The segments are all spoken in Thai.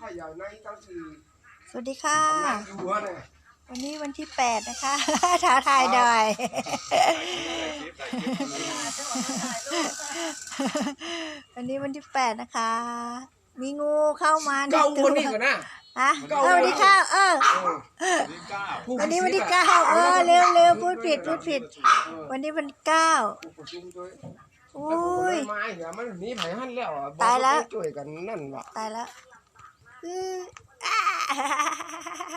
สวัสดีค่ะนั่งอยู่หัวเนี่ยวันนี้วันที่แปดนะคะ ท้าทายได้วันนี้วันที่แปดนะคะ มีงูเข้ามาในเก้าตัวันนี้ก่อนนะฮะเก้าเออวันที่เก้าเออผู้วันนี้วันที่พิเก้าเออเร็วเร็วพูดผิดพูดผิด วันนี้วันที่เก้าผู้ประชุมด้วยอุ้ย ไม้เหี่ยมันหนีไผหันแล้วอะบอกตายแล้ว ให้ช่วยกันนั่นว่ะตายแล้วอื้ออ่า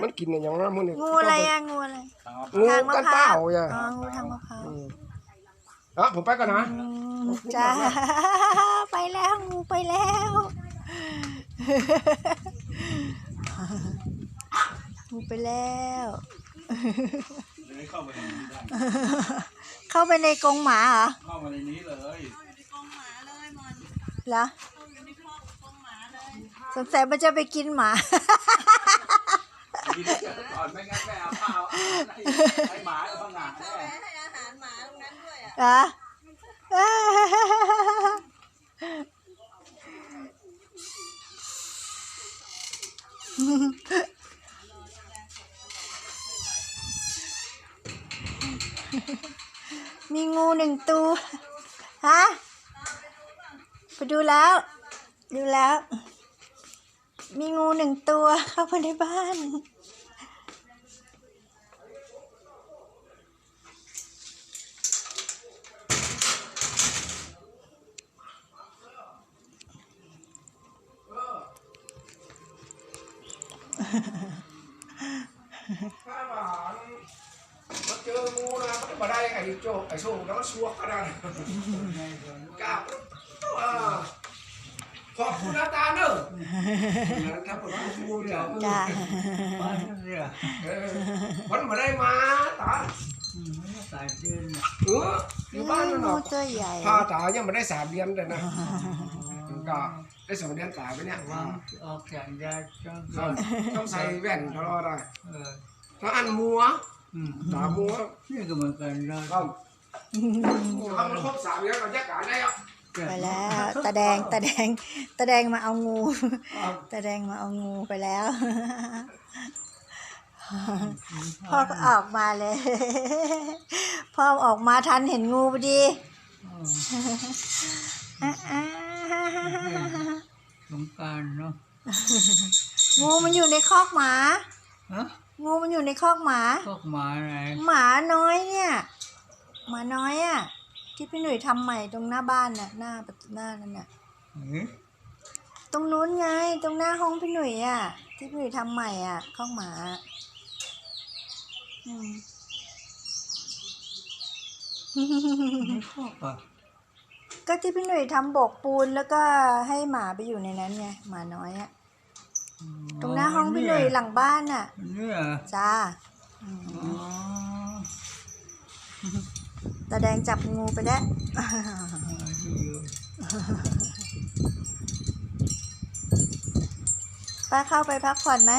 มันกินอะไรอย่างนั้นมึงนี่งูอะไรอะงูอะไรงูทางมะกันพเป้าร้าวอย่าอ๋องูทางมะพร้าวอืมเอะผมไปก่อนนะอืมจ้าไปแล้วงูไปแล้วงูไปแล้ว เข้าไปในนี้ได้เข้าไปในกรงหมาเหรอเข้ามาในนี้เลยเหรอ สงสัยมันจะไปกินหมากินก่อนไม่งั้นแม่เอาข้าวให้หมาเอาพังงาแน่เหรหมาตรงนั้นด้วยอะอะมีงูหนึ่งตัว ฮะ ไปดูแล้ว ดูแล้ว มีงูหนึ่งตัวเข้ามาในบ้าน ถ้าว่ามันเจองูนะมันจะมาได้ไอ้โจ้ไอ้โซ่แล้วมันชัวก็ได้กล้าเออ ขอบคุณอาจารย์เนอะถ้าผมว่างูเดี๋ยวจ้าเออมันมาได้มาตาเอออยู่บ้านนั่นงูน่ะตัวใหญ่พาตายังไม่ได้สามเดือนเลยนะก็ได้สองเดือนตายไปเนี่ยออกจากยาจ้องครับต้องใส่แว่นตลอดเลยเออถ้าอันมัวอืมตามัวนี่ก็เหมือนกันนะครับถ้ามันครบสามเดือนก็แยกกันได้แล้ว ไปแล้วตาแดงตาแดงตาแดงมาเอางูตาแดงมาเอางูไปแล้ว พ่อก็ออกมาเลย พ่อออกมาทันเห็นงูพอดีอะอะสงกรารเนาะงูมันอยู่ในคอกหมาฮะงูมันอยู่ในคอกหมาพวกหมาอะไรหมาน้อยเนี่ย หมาน้อยอะ ที่พี่หนุ่ยทำใหม่ตรงหน้าบ้านน่ะหน้าประตูหน้านั่นน่ะเอ๊ะตรงนู้นไง ตรงหน้าห้องพี่หนุ่ยอะ ที่พี่หนุ่ยทำใหม่อะข้องหมาอืมไม่พวกอะก็ที่พี่หนุ่ยทำโบกปูนแล้วก็ให้หมาไปอยู่ในนั้นไงหมาน้อยอะตรงหน้าห้องพี่หนุ่ยหลังบ้านอะเนี่ยจ้าอืมอ๋อ ตาแดงจับงูไปแล้วป้าเข้าไปพักผ่อนไหม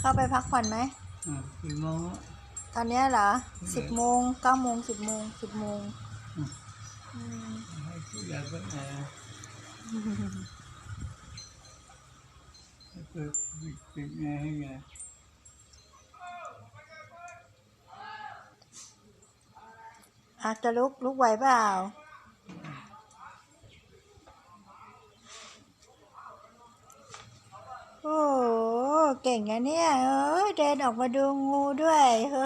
เข้าไปพักผ่อนไหมอะกี่โมงตอนนี้เหรอสิบโมงเก้าโมงสิบโมงสิบโมงอืมให้ผู้ใหญ่ไปไหน อาจจะลุกลุกไหวเปล่าโอ้เก่งอะเนี่ยเออเดินออกมาดูงูด้วยเอ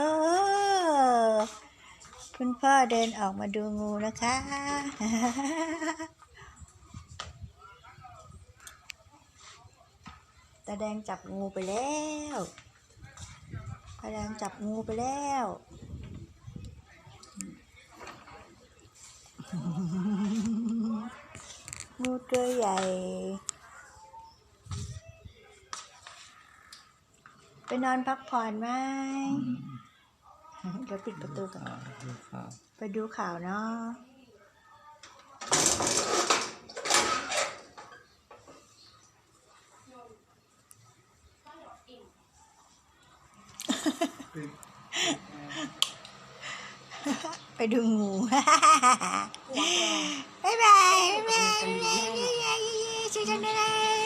อคุณพ่อเดินออกมาดูงูนะคะ ตาแดงจับงูไปแล้วตาแดงจับงูไปแล้ว งูตัว ใหญ่ ไปนอนพักผ่อนไหมเดี๋ยวปิดประตูก่อนไปดูข่าวเนาะไปดูงู บ๊ายบายบ๊า